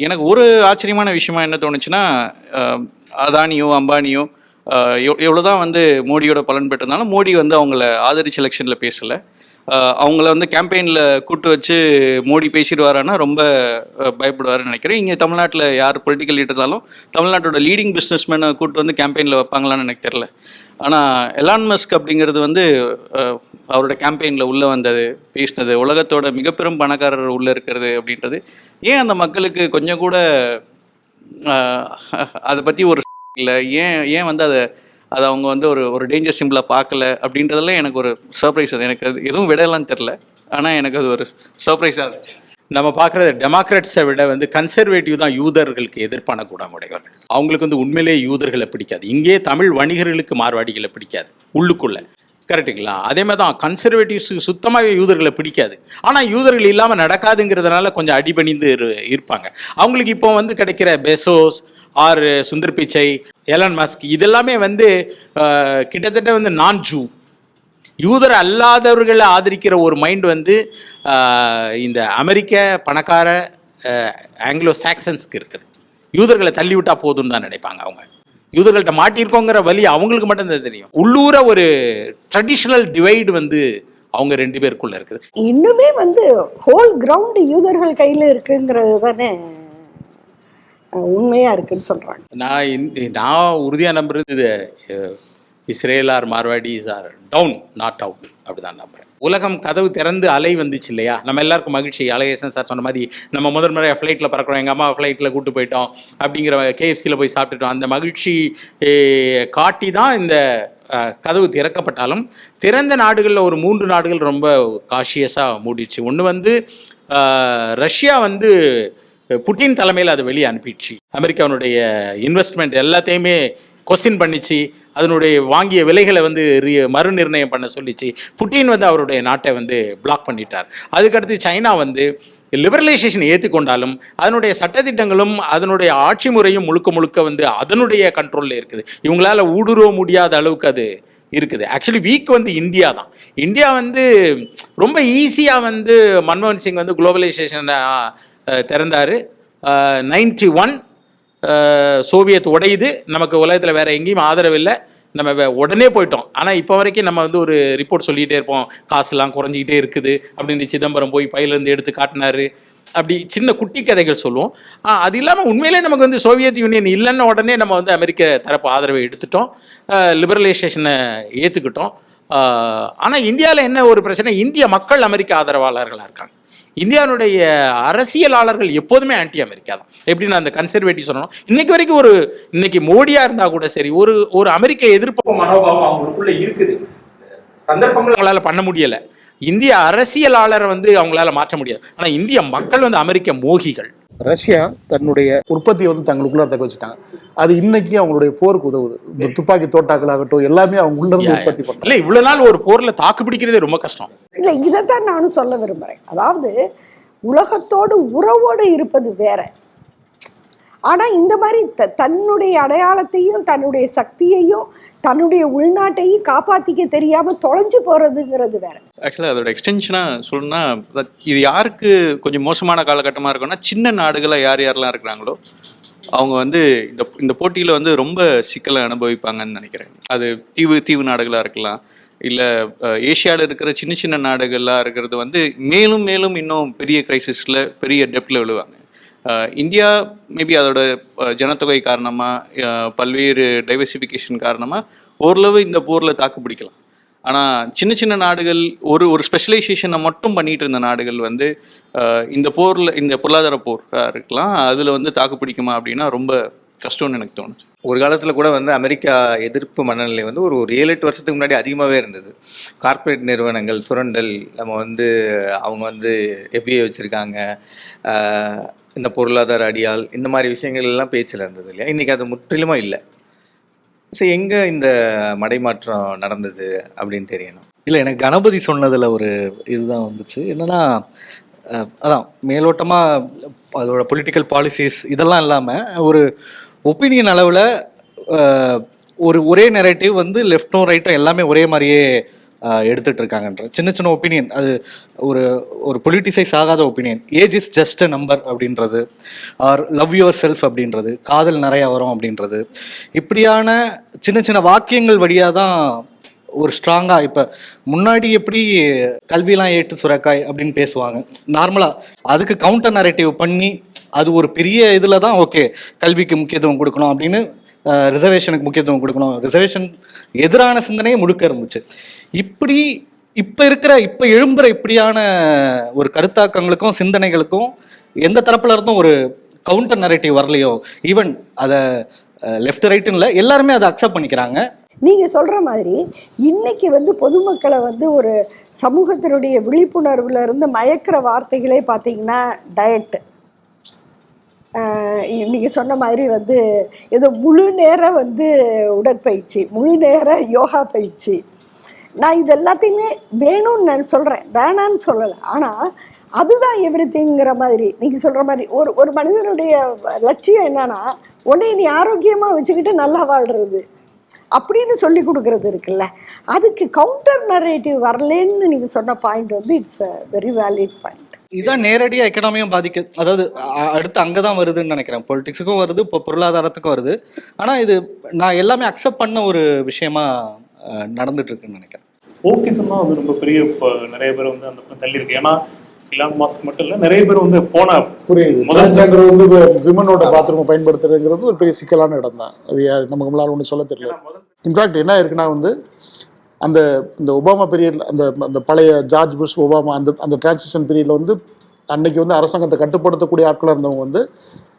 எனக்கு ஒரு ஆச்சரியமான விஷயமா என்ன தோணுச்சுன்னா அதானியோ அம்பானியோ அஹ், எவ் எவ்வளோதான் வந்து மோடியோட பலன் பெற்றிருந்தாலும் மோடி வந்து அவங்கள ஆதரிச்சு எலெக்ஷனில் பேசலை. அவங்கள வந்து கேம்பெயினில் கூட்டு வச்சு மோடி பேசிடுவாரான்னா ரொம்ப பயப்படுவாருன்னு நினைக்கிறேன். இங்கே தமிழ்நாட்டில் யார் பொலிட்டிக்கல் லீடர் இருந்தாலும் தமிழ்நாட்டோட லீடிங் பிஸ்னஸ்மேனை கூட்டு வந்து கேம்பெயினில் வைப்பாங்களான்னு எனக்கு தெரில ஆனால் எலான் மஸ்க் அப்படிங்கிறது வந்து அவரோட கேம்பெயினில் உள்ளே வந்தது பேசினது உலகத்தோட மிகப்பெரும் பணக்காரர் உள்ளே இருக்கிறது அப்படின்றது ஏன் அந்த மக்களுக்கு கொஞ்சம் கூட அதை பற்றி ஒரு இல்லை? ஏன் ஏன் வந்து அதை அதை அவங்க வந்து ஒரு ஒரு டேஞ்சர் சிம்பிளாக பார்க்கல? அப்படின்றதெல்லாம் எனக்கு ஒரு சர்ப்ரைஸ் அது. எனக்கு அது எதுவும் விடலான்னு தெரில ஆனால் எனக்கு அது ஒரு சர்ப்ரைஸாக இருந்துச்சு. நம்ம பார்க்குறது டெமோக்ராட்ஸை விட வந்து கன்சர்வேட்டிவ் தான் யூதர்களுக்கு எதிர்ப்பான குணமுடையவர்கள். அவங்களுக்கு வந்து உண்மையிலேயே யூதர்களை பிடிக்காது. இங்கே தமிழ் வணிகர்களுக்கு மார்வாடிகளை பிடிக்காது. உள்ளுக்குள்ள. கரெக்டுங்களா அதே மாதிரி தான் கன்சர்வேட்டிவ்ஸ் சுத்தமாகவே யூதர்களை பிடிக்காது. ஆனால் யூதர்கள் இல்லாமல் நடக்காதுங்கிறதுனால கொஞ்சம் அடிபணிந்து இரு- இருப்பாங்க. அவங்களுக்கு இப்போ வந்து கிடைக்கிற Bezos R Sundar Pichai Elon Musk இதெல்லாமே வந்து கிட்டத்தட்ட வந்து நான் ஜூ யூதர் அல்லாதவர்களை ஆதரிக்கிற ஒரு மைண்ட் வந்து இந்த அமெரிக்க பணக்கார ஆங்கிலோ சாக்சன்ஸ்க்கு இருக்குது. யூதர்களை தள்ளி விட்டா போதும்னு தான் நினைப்பாங்க அவங்க. யூதர்கள்ட்ட மாட்டியிருக்கோங்கிற வழி அவங்களுக்கு மட்டும்தான் தெரியும். உள்ளூர ஒரு ட்ரெடிஷ்னல் டிவைடு வந்து அவங்க ரெண்டு பேருக்குள்ள இருக்குது. இன்னுமே வந்து ஹோல் கிரவுண்ட் யூதர்கள் கையில இருக்குங்கிறது தானே அஹ், உண்மையா இருக்குன்னு சொல்றாங்க. நான் நான் உறுதியாக நம்புறது இது Israel or Marwaris or down not out அப்படிதான் நம்புறேன். உலகம் கதவு திறந்து அலை வந்துச்சு இல்லையா? நம்ம எல்லாருக்கும் மகிழ்ச்சி. அலையேசன் சார் சொன்ன மாதிரி நம்ம முதல் முறையாக ஃப்ளைட்டில் பறக்கிறோம். எங்கள் அம்மா ஃப்ளைட்டில் கூட்டு போயிட்டோம். அப்படிங்கிற கேஎஃப்சியில் போய் சாப்பிட்டுட்டோம். அந்த மகிழ்ச்சி காட்டி தான் இந்த கதவு திறக்கப்பட்டாலும் திறந்த நாடுகளில் ஒரு மூன்று நாடுகள் ரொம்ப காஷியஸாக மூடிச்சு. ஒன்று வந்து ரஷ்யா வந்து புட்டின் தலைமையில் அதை வெளியே அனுப்பிடுச்சு. அமெரிக்காவுடைய இன்வெஸ்ட்மெண்ட் எல்லாத்தையுமே கொஸ்டின் பண்ணிச்சு அதனுடைய வாங்கிய விலைகளை வந்து ரி- மறுநிர்ணயம் பண்ண சொல்லிச்சு. புட்டின் வந்து அவருடைய நாட்டை வந்து பிளாக் பண்ணிட்டார். அதுக்கடுத்து சைனா வந்து லிபரலைசேஷன் ஏற்றுக்கொண்டாலும் அதனுடைய சட்டத்திட்டங்களும் அதனுடைய ஆட்சி முறையும் முழுக்க முழுக்க வந்து அதனுடைய கண்ட்ரோலில் இருக்குது. இவங்களால் ஊடுருவ முடியாத அளவுக்கு அது இருக்குது. ஆக்சுவலி வீக் வந்து இந்தியா தான். இந்தியா வந்து ரொம்ப ஈஸியாக வந்து மன்மோகன் சிங் வந்து குளோபலைசேஷனை திறந்தார். நைன்டி ஒன் சோவியத் உடையுது. நமக்கு உலகத்தில் வேற எங்கேயும் ஆதரவு இல்லை. நம்ம வே- உடனே போயிட்டோம். ஆனால் இப்போ வரைக்கும் நம்ம வந்து ஒரு ரிப்போர்ட் சொல்லிகிட்டே இருப்போம். காசுலாம் குறைஞ்சிக்கிட்டே இருக்குது அப்படின்னு சிதம்பரம் போய் பையிலேருந்து எடுத்து காட்டினாரு. அப்படி சின்ன குட்டி கதைகள் சொல்லுவோம். அது இல்லாமல் உண்மையிலே நமக்கு வந்து சோவியத் யூனியன் இல்லைன்ன உடனே நம்ம வந்து அமெரிக்க தரப்பு ஆதரவை எடுத்துட்டோம். லிபரலைசேஷனை ஏற்றுக்கிட்டோம் ஆனால் இந்தியாவில் என்ன ஒரு பிரச்சனை? இந்திய மக்கள் அமெரிக்க ஆதரவாளர்களாக இருக்காங்க. இந்தியாவுடைய அரசியலாளர்கள் எப்போதுமே ஆன்டி அமெரிக்கா தான். எப்படி நான் அந்த கன்சர்வேட்டிவ் சொல்லணும்? இன்னைக்கு வரைக்கும் ஒரு இன்னைக்கு மோடியா இருந்தா கூட சரி ஒரு ஒரு அமெரிக்க எதிர்ப்பு மனோபாவம் அவங்களுக்குள்ள இருக்குது. சந்தர்ப்பங்கள் அவங்களால பண்ண முடியல. இந்திய அரசியலாளரை வந்து அவங்களால மாற்ற முடியாது. ஆனா இந்திய மக்கள் வந்து அமெரிக்க மோகிகள். ரஷ்யா தன்னுடைய உற்பத்தியை வந்து தங்களுக்குள்ள தக்க வச்சுட்டாங்க. அது இன்னைக்கு அவங்களுடைய போருக்கு உதவுது. இந்த துப்பாக்கி தோட்டாக்கள் ஆகட்டும் எல்லாமே அவங்க உள்ள இருந்து உற்பத்தி பண்றாங்க. இல்ல இவ்வளவு நாள் ஒரு போர்ல தாக்கு பிடிக்கிறதே ரொம்ப கஷ்டம். இல்லை இதைத்தான் நானும் சொல்ல விரும்புகிறேன் அதாவது உலகத்தோடு உறவோடு இருப்பது வேற. ஆனால் இந்த மாதிரி த தன்னுடைய அடையாளத்தையும் தன்னுடைய சக்தியையும் தன்னுடைய உள்நாட்டையும் காப்பாற்றிக்க தெரியாமல் தொலைஞ்சு போகிறதுங்கிறது வேற. ஆக்சுவலாக அதோட எக்ஸ்டென்ஷனாக சொல்லணும்னா இது யாருக்கு கொஞ்சம் மோசமான காலகட்டமாக இருக்கும்னா சின்ன நாடுகளாக யார் யாரெல்லாம் இருக்கிறாங்களோ அவங்க வந்து இந்த இந்த போட்டியில் வந்து ரொம்ப சிக்கலை அனுபவிப்பாங்கன்னு நினைக்கிறேன். அது தீவு தீவு நாடுகளாக இருக்கலாம் இல்லை ஏஷியாவில் இருக்கிற சின்ன சின்ன நாடுகளாக இருக்கிறது வந்து மேலும் மேலும் இன்னும் பெரிய கிரைசிஸில் பெரிய டெப்டில் விழுவாங்க. இந்தியா மேபி அதோட ஜனத்தொகை காரணமாக பல்வேறு டைவர்சிஃபிகேஷன் காரணமாக ஓரளவு இந்த போரில் தாக்கு பிடிக்கலாம். ஆனால் சின்ன சின்ன நாடுகள் ஒரு ஒரு ஸ்பெஷலைசேஷனை மட்டும் பண்ணிகிட்டு இருந்த நாடுகள் வந்து இந்த போரில் இந்த பொருளாதார போர் இருக்கலாம் அதில் வந்து தாக்கு பிடிக்குமா அப்படின்னா ரொம்ப கஷ்டம்னு எனக்கு தோணுச்சு ஒரு காலத்தில் கூட வந்து அமெரிக்கா எதிர்ப்பு மனநிலை வந்து ஒரு ஒரு ஏழு எட்டு வருஷத்துக்கு முன்னாடி அதிகமாகவே இருந்தது. கார்ப்பரேட் நிறுவனங்கள் சுரண்டல் நம்ம வந்து அவங்க வந்து எஃபிஐ வச்சுருக்காங்க. இந்த பொருளாதார அடியால் இந்த மாதிரி விஷயங்கள் எல்லாம் பேச்சில் இருந்தது இல்லையா? இன்றைக்கி அது முற்றிலுமாக இல்லை. ஸோ எங்கே இந்த மடைமாற்றம் நடந்தது அப்படின்னு தெரியணும். இல்லை எனக்கு கணபதி சொன்னதில் ஒரு இதுதான் வந்துச்சு. என்னென்னா அதான் மேலோட்டமாக அதோட பொலிட்டிக்கல் பாலிசிஸ் இதெல்லாம் இல்லாமல் ஒரு ஒப்பீனியன் அளவில் ஒரு ஒரே நெரேட்டிவ் வந்து லெஃப்ட்டும் ரைட்டும் எல்லாமே ஒரே மாதிரியே எடுத்துட்டு இருக்காங்கன்ற சின்ன சின்ன ஒப்பீனியன் அது ஒரு ஒரு பொலிட்டிசைஸ் ஆகாத opinion age is just a number அப்படின்றது. ஆர் லவ் யுவர் செல்ஃப் அப்படின்றது. காதல் நிறைய வரும் அப்படின்றது. இப்படியான சின்ன சின்ன வாக்கியங்கள் வழியாக தான் ஒரு ஸ்ட்ராங்காக இப்போ முன்னாடி எப்படி கல்வியெலாம் ஏட்டு சுரக்காய் அப்படின்னு பேசுவாங்க. நார்மலாக அதுக்கு கவுண்டர் நரேட்டிவ் பண்ணி அது ஒரு பெரிய இதில் தான் ஓகே கல்விக்கு முக்கியத்துவம் கொடுக்கணும் அப்படின்னு ரிசர்வேஷனுக்கு முக்கியத்துவம் கொடுக்கணும். ரிசர்வேஷன் எதிரான சிந்தனையே முழுக்க இருந்துச்சு. இப்படி இப்போ இருக்கிற இப்போ எழும்புற இப்படியான ஒரு கருத்தாக்கங்களுக்கும் சிந்தனைகளுக்கும் எந்த தரப்புல இருந்தும் ஒரு கவுண்டர் நரேட்டிவ் வரலையோ ஈவன் அதை லெஃப்ட் ரைட்டுன்னு இல்லை எல்லாருமே அதை அக்செப்ட் பண்ணிக்கிறாங்க. நீங்கள் சொல்கிற மாதிரி இன்னைக்கு வந்து பொதுமக்களை வந்து ஒரு சமூகத்தினுடைய விழிப்புணர்வுல இருந்து மயக்கிற வார்த்தைகளே பார்த்தீங்கன்னா டயட்டு நீங்கள் சொன்ன மாதிரி வந்து ஏதோ முழு நேரம் வந்து உடற்பயிற்சி முழு நேர யோகா பயிற்சி. நான் இது எல்லாத்தையுமே வேணும்னு நான் சொல்கிறேன் வேணான்னு சொல்லலை. ஆனால் அதுதான் எவ்ரிதிங்கிற மாதிரி. நீங்கள் சொல்கிற மாதிரி ஒரு ஒரு மனிதனுடைய லட்சியம் என்னன்னா உன்னை நீ ஆரோக்கியமாக வச்சுக்கிட்டு நல்லா வாழ்கிறது அப்படின்னு சொல்லி கொடுக்கறது இருக்குல்ல. அதுக்கு கவுண்டர் நரேட்டிவ் வரலேன்னு நீங்கள் சொன்ன பாயிண்ட் வந்து it's a very valid point இதான் நேரடியாக எக்கனாமியும் பாதிக்க அதாவது அடுத்து அங்கே தான் வருதுன்னு நினைக்கிறேன். பொலிட்டிக்ஸுக்கும் வருது இப்போ பொருளாதாரத்துக்கும் வருது. ஆனால் இது நான் எல்லாமே அக்செப்ட் பண்ண ஒரு விஷயமா நடந்துட்டு இருக்குன்னு நினைக்கிறேன். ஓகேசம் தான் வந்து ரொம்ப பெரிய இப்போ நிறைய பேர் வந்து அந்த பக்கம் தள்ளி இருக்கு ஏன்னா இலான் மாஸ்க் மட்டும் இல்லை நிறைய பேர் வந்து போன புரியுது. முதல் டிரான்ஸ்ஜெண்டர் வந்து விமனோட பாத்ரூம் பயன்படுத்துறதுங்கிறது ஒரு பெரிய சிக்கலான இடம் தான் அது யார் நமக்கு நம்மளால ஒன்றும் சொல்ல தெரியல. இன்ஃபேக்ட் என்ன இருக்குன்னா வந்து அந்த இந்த ஒபாமா பீரியடில் அந்த அந்த பழைய ஜார்ஜ் புஷ் ஒபாமா அந்த அந்த டிரான்சிஷன் பீரியட்ல வந்து அன்னைக்கு வந்து அரசாங்கத்தை கட்டுப்படுத்தக்கூடிய ஆட்களாக இருந்தவங்க வந்து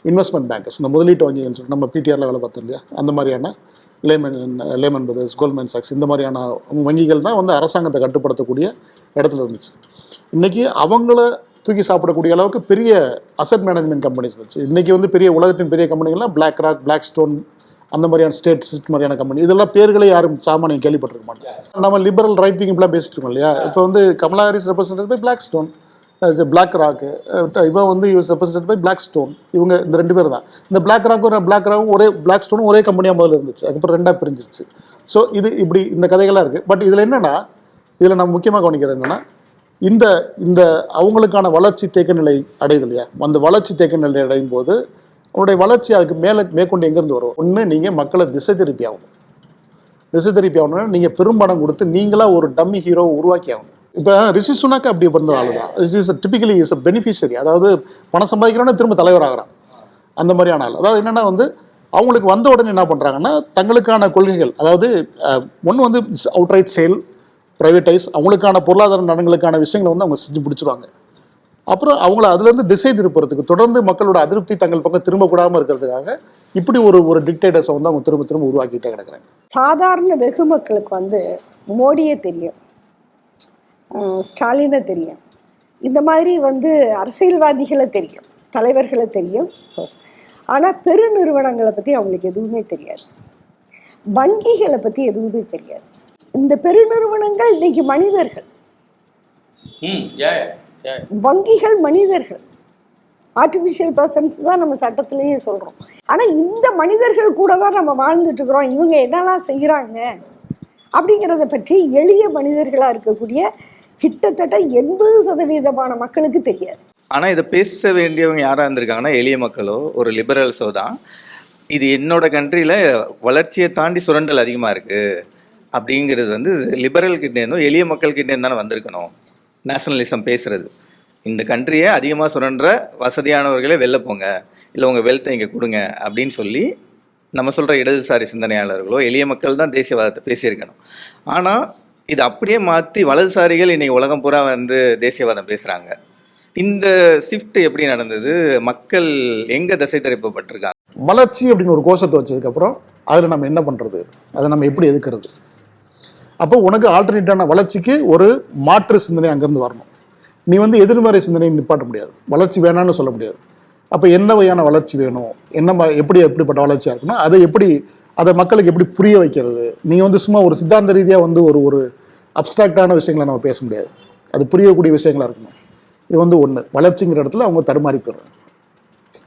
இன்வெஸ்ட்மெண்ட் பேங்கர்ஸ் இந்த முதலீட்டு வங்கிகள் சொல்லிட்டு நம்ம பிடிஆரில் வேலை பார்த்தோம் இல்லையா? அந்த மாதிரியான லேமன் லேமன் பிரதர்ஸ் கோல்மேன் சாக்ஸ் இந்த மாதிரியான வங்கிகள் தான் வந்து அரசாங்கத்தை கட்டுப்படுத்தக்கூடிய இடத்துல இருந்துச்சு. இன்றைக்கி அவங்கள தூக்கி சாப்பிடக்கூடிய அளவுக்கு பெரிய அசட் மேனேஜ்மெண்ட் கம்பெனிஸ் இருந்துச்சு. இன்றைக்கி வந்து பெரிய உலகத்தின் பெரிய கம்பெனிகள்லாம் பிளாக் ராக் பிளாக் ஸ்டோன் அந்த மாதிரியான ஸ்டேட் மாதிரியான கம்பெனி இதெல்லாம் பேர்களே யாரும் சாமானியம் கேள்விப்பட்டிருக்க மாட்டாங்க. நம்ம லிபரல் ரைட் விங் இப்பெல்லாம் பேசிட்டு இருக்கோம் இல்லையா? இப்போ வந்து Kamala Harris represented by Blackstone BlackRock இவன் வந்து US represented by Blackstone இவங்க இந்த ரெண்டு பேர் தான். இந்த பிளாக் ராக்கும் பிளாக் ராக்கும் ஒரே பிளாக் ஸ்டோனும் ஒரே கம்பெனியாக முதல்ல இருந்துச்சு. அதுக்கப்புறம் ரெண்டாக பிரிஞ்சிருச்சு. ஸோ இது இப்படி இந்த கதைகள்லாம் இருக்குது பட் இதில் என்னென்னா இதில் நம்ம முக்கியமாக கவனிக்கிறது என்னென்னா இந்த இந்த அவங்களுக்கான வளர்ச்சி தேக்க நிலை அடையுது இல்லையா? அந்த வளர்ச்சி தேக்க நிலை அடையும் போது அவனுடைய வளர்ச்சி அதுக்கு மேலே மேற்கொண்டு எங்கேருந்து வரும்? ஒன்று நீங்கள் மக்களை திசை திருப்பி ஆகணும். திசை திருப்பி ஆகணும்னா நீங்கள் பெரும்படம் கொடுத்து நீங்களா ஒரு டம்மி ஹீரோவை உருவாக்கி ஆகணும். இப்போ ரிஷி சுனாக்கு அப்படி பிறந்த ஆளு தான் is typically is a beneficiary அதாவது பணம் சம்பாதிக்கிறோன்னா திரும்ப தலைவர் ஆகிறான் அந்த மாதிரியான ஆள். அதாவது என்னென்னா வந்து அவங்களுக்கு வந்த உடனே என்ன பண்ணுறாங்கன்னா தங்களுக்கான கொள்கைகள். அதாவது ஒன்று வந்து அவுட் ரைட் சேல் ப்ரைவேட்டைஸ் அவங்களுக்கான பொருளாதார நலன்களுக்கான விஷயங்களை வந்து அவங்க செஞ்சு பிடிச்சிருவாங்க. அப்புறம் அவங்கள அதுலேருந்து திசை திருப்புறதுக்கு தொடர்ந்து மக்களோட அதிருப்தி தங்கள் பக்கம் திரும்பக்கூடாமல் இருக்கிறதுக்காக இப்படி ஒரு ஒரு டிக்டேட்டர்ஸை வந்து அவங்க திரும்ப திரும்ப உருவாக்கிட்டே கிடக்குறாங்க. சாதாரண வெகு மக்களுக்கு வந்து மோடியே தெரியும். ஸ்டாலினை தெரியும். இந்த மாதிரி வந்து அரசியல்வாதிகளை தெரியும். தலைவர்களை தெரியும். ஆனால் பெருநிறுவனங்களை பற்றி அவங்களுக்கு எதுவுமே தெரியாது. வங்கிகளை பற்றி எதுவுமே தெரியாது. இந்த பெருநிறுவனங்கள் இன்னைக்கு மனிதர்கள். வங்கிகள் மனிதர்கள். ஆர்டிஃபிஷியல் பர்சன்ஸ் தான் நம்ம சட்டத்திலேயே சொல்கிறோம் ஆனால் இந்த மனிதர்கள் கூட தான் நம்ம வாழ்ந்துட்டுருக்குறோம் இவங்க என்னெல்லாம் செய்கிறாங்க அப்படிங்கிறத பற்றி எளிய மனிதர்களாக இருக்கக்கூடிய கிட்டத்தட்ட எண்பது சதவீதமான மக்களுக்கு தெரியாது. ஆனால் இதை பேச வேண்டியவங்க யாராக இருந்திருக்காங்கன்னா எளிய மக்களோ ஒரு லிபரல்ஸோ தான். இது என்னோட கண்ட்ரியில் வளர்ச்சியை தாண்டி சுரண்டல் அதிகமாக இருக்குது அப்படிங்கிறது வந்து லிபரல் கிட்டேருந்தும் எளிய மக்கள் கிட்டேருந்து தானே வந்திருக்கணும். நேஷனலிசம் பேசுறது. இந்த கண்ட்ரியை அதிகமாக சுரண்ட வசதியானவர்களே வெளில போங்க. இல்லை உங்கள் வெல்த்தை இங்கே கொடுங்க அப்படின்னு சொல்லி நம்ம சொல்கிற இடதுசாரி சிந்தனையாளர்களோ எளிய மக்கள் தான் தேசியவாதத்தை பேசியிருக்கணும். ஆனால் இது அப்படியே மாற்றி வலதுசாரிகள் இன்றைக்கி உலகம் பூரா வந்து தேசியவாதம் பேசுகிறாங்க இந்த ஷிஃப்ட் எப்படி நடந்தது? மக்கள் எங்கே திசை திருப்பப்பட்டிருக்காங்க வளர்ச்சி அப்படின்னு ஒரு கோஷத்தை வச்சதுக்கப்புறம் அதில் நம்ம என்ன பண்ணுறது அதை நம்ம எப்படி எதுக்கிறது அப்போ உனக்கு ஆல்டர்னேட்டான வளர்ச்சிக்கு ஒரு மாற்று சிந்தனை அங்கேருந்து வரணும். நீ வந்து எதிர்மறை சிந்தனையை நிப்பாட்ட முடியாது. வளர்ச்சி வேணாம்னு சொல்ல முடியாது. அப்போ என்ன வகையான வளர்ச்சி வேணும்? என்ன ம- எப்படி எப்படிப்பட்ட வளர்ச்சியாக இருக்கணும் அதை எப்படி அதை மக்களுக்கு எப்படி புரிய வைக்கிறது? நீ வந்து சும்மா ஒரு சித்தாந்த ரீதியாக வந்து ஒரு ஒரு அப்டிராக்டான விஷயங்களை நம்ம பேச முடியாது. அது புரியக்கூடிய விஷயங்களாக இருக்கணும். இது வந்து ஒன்று வளர்ச்சிங்கிற இடத்துல அவங்க தடுமாறி போயிடுறாங்க.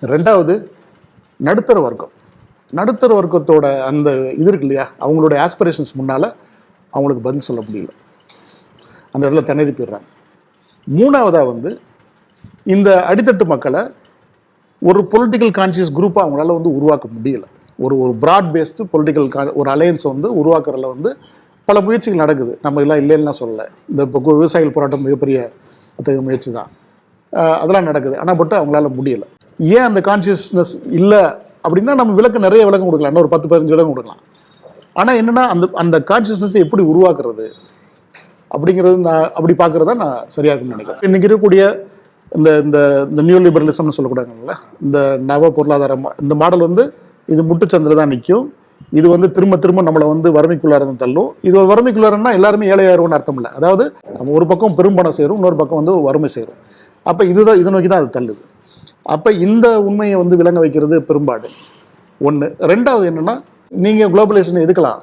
ரெண்டாவது நடுத்தர வர்க்கம். நடுத்தர வர்க்கத்தோட அந்த இது இருக்கு இல்லையா? அவங்களோட ஆஸ்பிரேஷன்ஸ் முன்னால் அவங்களுக்கு பதில் சொல்ல முடியல. அந்த இடத்துல திணறி போயிடுறாங்க மூணாவதாக வந்து இந்த அடித்தட்டு மக்களை ஒரு பொலிட்டிக்கல் கான்சியஸ் குரூப்பாக அவங்களால வந்து உருவாக்க முடியல. ஒரு ஒரு ப்ராட் பேஸ்டு பொலிட்டிக்கல் ஒரு அலையன்ஸை வந்து உருவாக்குறதுல வந்து பல முயற்சிகள் நடக்குது. நம்ம எல்லாம் இல்லைன்னா சொல்லலை. இந்த இப்போ விவசாயிகள் போராட்டம் மிகப்பெரிய அத்தகைய முயற்சி தான். அதெல்லாம் நடக்குது. ஆனால் பட்டு அவங்களால முடியலை. ஏன் அந்த கான்சியஸ்னஸ் இல்லை அப்படின்னா நம்ம விளக்கு நிறைய விளக்கம் கொடுக்கலாம். இன்னும் ஒரு பத்து பதினஞ்சு விளக்கம் கொடுக்கலாம். ஆனால் என்னென்னா அந்த அந்த கான்சியஸ்னஸை எப்படி உருவாக்குறது அப்படிங்கிறது நான் அப்படி பார்க்குறத நான் சரியாக இருக்கும்னு நினைக்கிறேன். இன்னைக்கு இருக்கக்கூடிய இந்த இந்த இந்த நியூ லிபரலிசம்னு சொல்லக்கூடாதுல்ல இந்த நவ பொருளாதார மா- இந்த மாடல் வந்து இது முட்டுச்சந்தில் தான் நிற்கும். இது வந்து திரும்ப திரும்ப நம்மளை வந்து வறுமைக்குள்ளார தள்ளும். இது ஒரு வறுமைக்குள்ளாரன்னா எல்லாருமே ஏழையாயிரும்னு அர்த்தம் இல்லை. அதாவது நம்ம ஒரு பக்கம் பெரும்பணம் சேரும் இன்னொரு பக்கம் வந்து வறுமை சேரும். அப்போ இதுதான் இதை நோக்கி தான் அது தள்ளுது. அப்போ இந்த உண்மையை வந்து விளங்க வைக்கிறது பெரும்பாடு. ஒன்று ரெண்டாவது என்னென்னா நீங்கள் குளோபலைசேஷன் எதுக்கலாம்?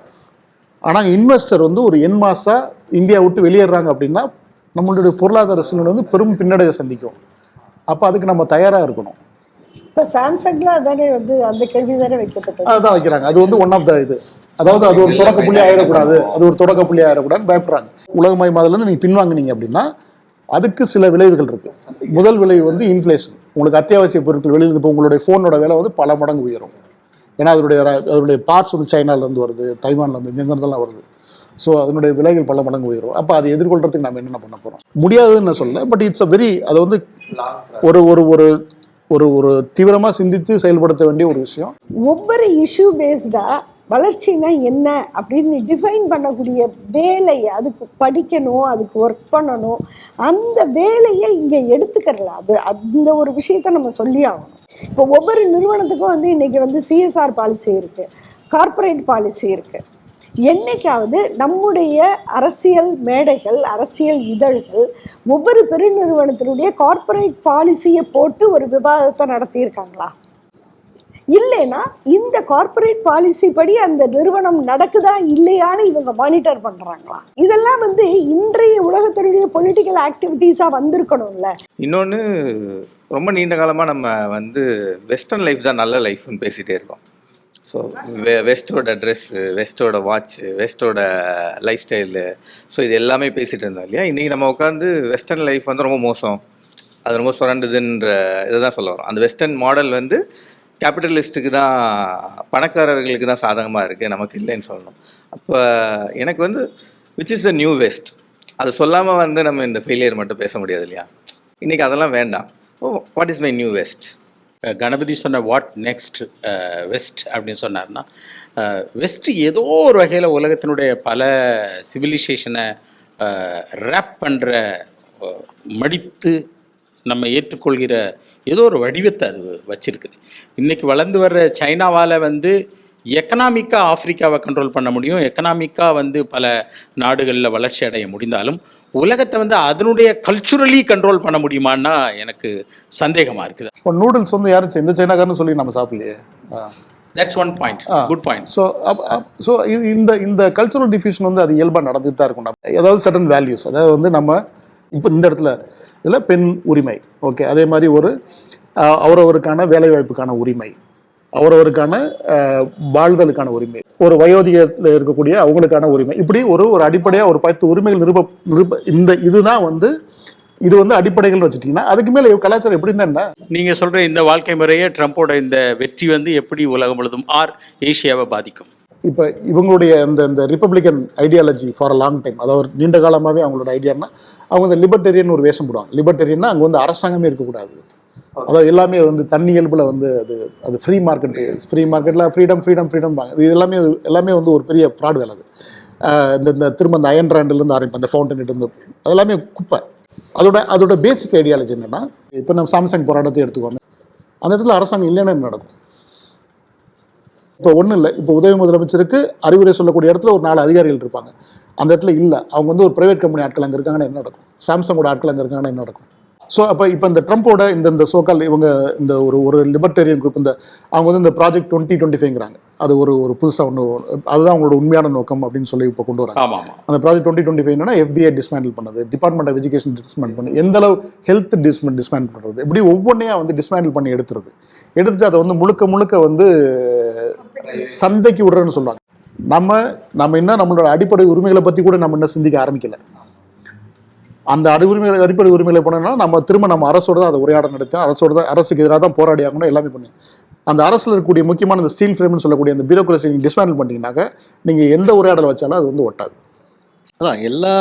ஆனால் இன்வெஸ்டர் வந்து ஒரு என் மாசா இந்தியா விட்டு வெளியேறாங்க அப்படின்னா நம்மளுடைய பொருளாதார சூழ்நிலை வந்து பெரும் பின்னடைவை சந்திக்கும். அப்போ அதுக்கு நம்ம தயாராக இருக்கணும். இப்போ சாம்சங்ல அதானே வந்து அந்த கேள்வி தானே வைக்கப்பட்டது. அதுதான் வைக்கிறாங்க. அது வந்து ஒன் ஆஃப் த இது. அதாவது அது ஒரு தொடக்க புள்ளி ஆயிடக்கூடாது. அது ஒரு தொடக்க புள்ளி ஆயிடக்கூடாதுன்னு பயப்படுறாங்க. உலகமய மாதிரிலேருந்து நீங்கள் பின்வாங்குனீங்க அப்படின்னா அதுக்கு சில விளைவுகள் இருக்கு. முதல் விளைவு வந்து இன்ஃப்ளேஷன் உங்களுக்கு அத்தியாவசிய பொருட்கள் வெளியில் இப்போ உங்களுடைய ஃபோனோட விலை வந்து பல மடங்கு உயரும். ஏன்னா அதனுடைய அதனுடைய பார்ட்ஸ் வந்து சைனாலேருந்து வருது தைவான்லேருந்து எங்கேருந்தெல்லாம் வருது. ஸோ அதனுடைய விலைகள் பல மடங்கு உயரும். அப்போ அதை எதிர்கொள்றதுக்கு நம்ம என்னென்ன பண்ண போகிறோம் முடியாதுன்னு நான் சொல்ல பட் இட்ஸ் அ வெரி அது வந்து ஒரு ஒரு ஒரு ஒரு ஒரு தீவிரமாக சிந்தித்து செயல்படுத்த வேண்டிய ஒரு விஷயம். ஒவ்வொரு இஷ்யூ பேஸ்டாக வளர்ச்சினா என்ன அப்படின்னு டிஃபைன் பண்ணக்கூடிய வேலையை அதுக்கு படிக்கணும் அதுக்கு ஒர்க் பண்ணணும். அந்த வேலையை இங்கே எடுத்துக்கிறல அது அந்த ஒரு விஷயத்த நம்ம சொல்லி ஆகணும். இப்போ ஒவ்வொரு நிறுவனத்துக்கும் வந்து இன்றைக்கி வந்து சிஎஸ்ஆர் பாலிசி இருக்குது கார்ப்பரேட் பாலிசி இருக்குது என்னைக்காவது நம்முடைய அரசியல் மேடைகள் அரசியல் இதழ்கள் ஒவ்வொரு பெருநிறுவனத்தினுடைய கார்ப்பரேட் பாலிசியை போட்டு ஒரு விவாதத்தை நடத்தியிருக்காங்களா? இல்லைன்னா இந்த கார்ப்பரேட் பாலிசி படி அந்த நிறுவனம் நடக்குதா இல்லையான்னு இவங்க மானிட்டர் பண்றாங்களா? இதெல்லாம் வந்து இன்றைய உலகத்தினுடைய பொலிட்டிக்கல் ஆக்டிவிட்டீஸா வந்திருக்கணும்ல. இன்னொன்று ரொம்ப நீண்ட காலமாக நம்ம வந்து வெஸ்டர்ன் லைஃப் தான் நல்ல லைஃப்னு பேசிகிட்டே இருக்கோம். ஸோ வெ வெஸ்ட்டோட ட்ரெஸ்ஸு வெஸ்ட்டோட வாட்ச்சு வெஸ்ட்டோட லைஃப் ஸ்டைலு ஸோ இது எல்லாமே பேசிகிட்டு இருந்தோம் இல்லையா? இன்றைக்கி நம்ம உட்காந்து வெஸ்டர்ன் லைஃப் வந்து ரொம்ப மோசம். அது ரொம்ப சுரண்டுதுன்ற இதை தான் சொல்ல வரோம். அந்த வெஸ்டர்ன் மாடல் வந்து கேபிட்டலிஸ்ட்டுக்கு தான் பணக்காரர்களுக்கு தான் சாதகமாக இருக்குது நமக்கு இல்லைன்னு சொல்லணும். அப்போ எனக்கு வந்து which is the new west அது சொல்லாமல் வந்து நம்ம இந்த ஃபெயிலியர் மட்டும் பேச முடியாது இல்லையா? இன்றைக்கி அதெல்லாம் வேண்டாம். ஓ what is my new west Ganapathi சொன்ன வாட் நெக்ஸ்ட் வெஸ்ட் அப்படின்னு சொன்னார்னா வெஸ்ட் ஏதோ ஒரு வகையில் உலகத்தினுடைய பல சிவிலைசேஷனை ரேப் பண்ணுற மடித்து நம்ம ஏற்றுக்கொள்கிற ஏதோ ஒரு வடிவத்தை அது வச்சிருக்குது. இன்னைக்கு வளர்ந்து வர்ற சைனாவால் வந்து எக்கனாமிக்காக ஆப்பிரிக்காவை கண்ட்ரோல் பண்ண முடியும். எக்கனாமிக்காக வந்து பல நாடுகளில் வளர்ச்சி அடைய முடிந்தாலும் உலகத்தை வந்து அதனுடைய கல்ச்சுரலி கண்ட்ரோல் பண்ண முடியுமான்னா எனக்கு சந்தேகமாக இருக்குது. இப்போ நூடுல்ஸ் வந்து யாரும் இந்த சைனாக்காரன்னு சொல்லி நம்ம சாப்பிடலையே. That's one point. Good point so so இந்த இந்த கல்ச்சுரல் டிஃப்யூஷன் வந்து அது இயல்பாக நடந்துட்டு தான் இருக்கும். ஏதாவது சடன் வேல்யூஸ் அதாவது வந்து நம்ம இப்போ இந்த இடத்துல இதில் பெண் உரிமை. ஓகே அதே மாதிரி ஒரு அவரவருக்கான வேலைவாய்ப்புக்கான உரிமை. அவரவருக்கான வாழ்தலுக்கான உரிமை. ஒரு வயோதிகத்தில் இருக்கக்கூடிய அவங்களுக்கான உரிமை. இப்படி ஒரு ஒரு அடிப்படையாக ஒரு பத்து உரிமைகள் நிருப நிருப இந்த இதுதான் வந்து இது வந்து அடிப்படைகள் வச்சுட்டீங்கன்னா அதுக்கு மேலே கலாச்சாரம் எப்படி இருந்தா நீங்க நீங்கள் சொல்கிற இந்த வாழ்க்கை முறையே ட்ரம்ப்போட இந்த வெற்றி வந்து எப்படி உலகம் முழுதும் ஆர் ஏஷியாவை பாதிக்கும். இப்போ இவங்களுடைய அந்த இந்த Republican ideology for a long time அதாவது நீண்ட காலமாகவே அவங்களோட ஐடியான்னா அவங்க இந்த லிபர்டேரியன் ஒரு வேஷம் போடுவாங்க. லிபர்டேரியன்னா அங்கே வந்து அரசாங்கமே இருக்கக்கூடாது. அதாவது எல்லாமே வந்து தண்ணி இயல்பில் வந்து அது அது ஃப்ரீ மார்க்கெட் ஃப்ரீ மார்க்கெட்டில் ஃப்ரீடம் ஃப்ரீடம் ஃப்ரீடம் இது எல்லாமே எல்லாமே வந்து ஒரு பெரிய ஃப்ராட் வேலை அது. இந்த இந்த திரும்ப அந்த அயன் இருந்து ஆரம்பிப்போம் அந்த ஃபவுண்டன் இருந்து அது எல்லாமே குப்பை. அதோட அதோட பேசிக் ஐடியாலஜி என்னென்னா இப்போ நம்ம சாம்சங் போராட்டத்தை எடுத்துக்கோங்க. அந்த இடத்துல அரசாங்கம் இல்லைன்னா என்ன நடக்கும்? இப்போ ஒன்றும் இல்லை. இப்போ உதவி முதலமைச்சருக்கு அறிவுரை சொல்லக்கூடிய இடத்துல ஒரு நாலு அதிகாரிகள் இருப்பாங்க. அந்த இடத்துல இல்லை. அவங்க வந்து ஒரு பிரைவேட் கம்பெனி ஆட்கள் அங்கே இருக்காங்கன்னா என்ன நடக்கும்? சாம்சங்கோட ஆட்கள் அங்கே இருக்காங்கன்னா என்ன நடக்கும்? ஸோ அப்போ இப்போ இந்த ட்ரம்ப்போட இந்த இந்த சோக்கால் இவங்க இந்த ஒரு ஒரு லிபர்டேரியன் குரூப் இந்த அவங்க வந்து இந்த ப்ராஜெக்ட் டுவெண்ட்டி டுவெண்ட்டி ஃபைவ்ங்கிறாங்க அது ஒரு ஒரு புதுசாக ஒன்று அதுதான் அவங்களோட உண்மையான நோக்கம் அப்படின்னு சொல்லி இப்போ கொண்டு வராங்க. அந்த ப்ராஜெக்ட் டுவெண்ட்டி டுவெண்ட்டி ஃபைவ்னா எஃபிஐ டிஸ்மேண்டில் பண்ணது. டிபார்ட்மெண்ட் ஆஃப் எஜுகேஷன் டிஸ்மேண்ட் பண்ணி. எந்த அளவு ஹெல்த் டிஸ்மெண்ட் டிஸ்மேண்ட் பண்ணுறது இப்படி ஒவ்வொன்றையா வந்து டிஸ்மேண்டில் பண்ணி எடுத்துறது எடுத்துட்டு அதை வந்து முழுக்க முழுக்க வந்து சந்தைக்கு விடுறேன்னு சொல்லுவாங்க. நம்ம நம்ம என்ன நம்மளோட அடிப்படை உரிமைகளை பற்றி கூட நம்ம இன்னும் சிந்திக்க ஆரம்பிக்கல. அந்த அடி உரிமைகளை அடிப்படை உரிமைகளை போனோம்னா நம்ம திரும்ப நம்ம அரசோட தான் அதை உரையாடல் நடத்தோம் அரசோட தான் அரசுக்கு எதிராக தான் போராடி ஆகணும் எல்லாமே பண்ணி அந்த அரசில் இருக்கக்கூடிய முக்கியமான அந்த ஸ்டீல் ஃப்ரேம்னு சொல்லக்கூடிய அந்த பியூரோக்ரஸி நீங்கள் டிஸ்மேண்டில் பண்ணிட்டீங்கன்னாக்க நீங்கள் எந்த உரையாடல் வச்சாலும் அது வந்து ஒட்டாது. அதான் எல்லா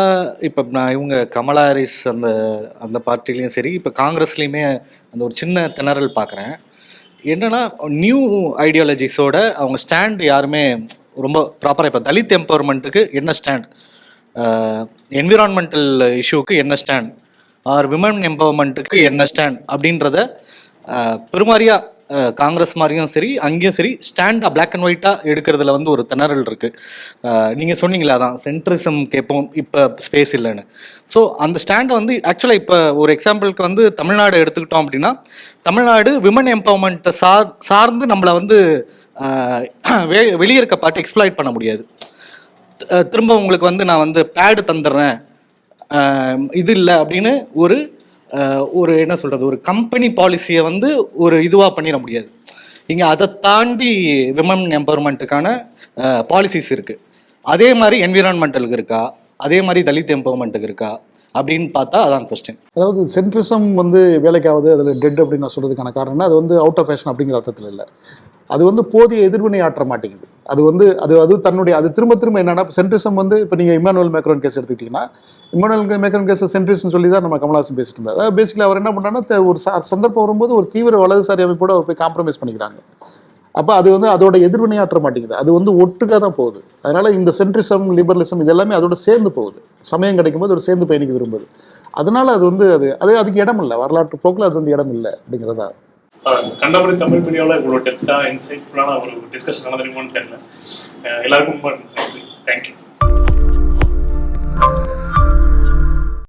இப்போ நான் இவங்க கமலா ஹாரிஸ் அந்த அந்த பார்ட்டிலையும் சரி இப்போ காங்கிரஸ்லேயுமே அந்த ஒரு சின்ன திணறல் பார்க்குறேன் என்னன்னா நியூ ஐடியாலஜிஸோட அவங்க ஸ்டாண்ட் யாருமே ரொம்ப ப்ராப்பராக இப்போ தலித் எம்பவர்மெண்ட்டுக்கு என்ன ஸ்டாண்ட் என்விரான்மெண்டல் இஷ்யூக்கு என்ன ஸ்டாண்ட் ஆர் விமன் எம்பவர்மெண்ட்டுக்கு என்ன ஸ்டாண்ட் அப்படின்றத பெருமாரியாக காங்கிரஸ் மாதிரியும் சரி அங்கேயும் சரி ஸ்டாண்டாக பிளாக் அண்ட் ஒயிட்டாக எடுக்கிறதுல வந்து ஒரு திணறல் இருக்குது நீங்கள் சொன்னீங்களா அதான் சென்ட்ரிசம் கேட்போம் இப்போ ஸ்பேஸ் இல்லைன்னு. ஸோ அந்த ஸ்டாண்டை வந்து ஆக்சுவலாக இப்போ ஒரு எக்ஸாம்பிளுக்கு வந்து தமிழ்நாடு எடுத்துக்கிட்டோம் அப்படின்னா தமிழ்நாடு விமன் எம்பவர்மெண்ட்டை சார் சார்ந்து நம்மளை வந்து வெ வெளியே இருக்க பாட்டு எக்ஸ்ப்ளாய்ட் பண்ண முடியாது. திரும்ப உங்களுக்கு வந்து நான் வந்து பேடு தந்துடுறேன். இது இல்லை அப்படின்னு ஒரு ஒரு என்ன சொல்கிறது ஒரு கம்பெனி பாலிசியை வந்து ஒரு இதுவாக பண்ணிட முடியாது. இங்கே அதை தாண்டி விமன் எம்பவர்மெண்ட்டுக்கான பாலிசிஸ் இருக்குது அதே மாதிரி என்விரான்மெண்டலுக்கு இருக்கா? அதே மாதிரி தலித் எம்பவர்மெண்ட்டுக்கு இருக்கா? அப்படின்னு பார்த்தா அதான் கொஸ்டின் அதாவது சென்ட்ரிசம் வந்து வேலைக்காவது அதில் டெட் அப்படின்னு நான் சொல்கிறதுக்கான காரணம்னா அது வந்து அவுட் ஆஃப் ஃபேஷன் அப்படிங்கிற அர்த்தத்தில் இல்லை. அது வந்து போதிய எதிர்வினை ஆற்ற மாட்டேங்குது. அது வந்து அது அது தன்னுடைய அது திரும்ப திரும்ப என்னன்னா சென்ட்ரிசம் வந்து இப்போ நீங்கள் இமானுவல் மேக்ரோன் கேஸ் எடுத்துக்கிட்டிங்கன்னா இமானுவல் மேக்ரோன் கேஸ் சென்ட்ரிசம் சொல்லி தான் நம்ம கமலாசன் பேசிட்டு இருந்தார். அதாவது பேசிக்கலி அவர் என்ன பண்ணாங்கன்னா ஒரு சந்தர்ப்பம் வரும்போது ஒரு தீவிர வலதுசாரி அமைப்போடு அவர் போய் காம்ப்ரமைஸ் பண்ணிக்கிறாங்க. அப்போ அது வந்து அதோட எதிர்வினையாற்ற மாட்டேங்குது. அது வந்து ஒட்டுக்காக தான் போகுது. அதனால இந்த சென்ட்ரிசம் லிபரலிசம் இது எல்லாமே அதோட சேர்ந்து போகுது. சமயம் கிடைக்கும்போது ஒரு சேர்ந்து பயணிக்க விரும்புது. அதனால அது வந்து அது அது அதுக்கு இடம் இல்லை. வரலாற்று போக்கில் அது வந்து இடம் இல்லை அப்படிங்கிறதா. கண்டபடி தமிழ் மீடியாவில் இவ்வளோ டெப்த்தாக இன்சைட்ஃபுல்லான ஒரு டிஸ்கஷன் நடந்திருக்கும்னு தெரியல. எல்லாருக்கும் தேங்க்யூ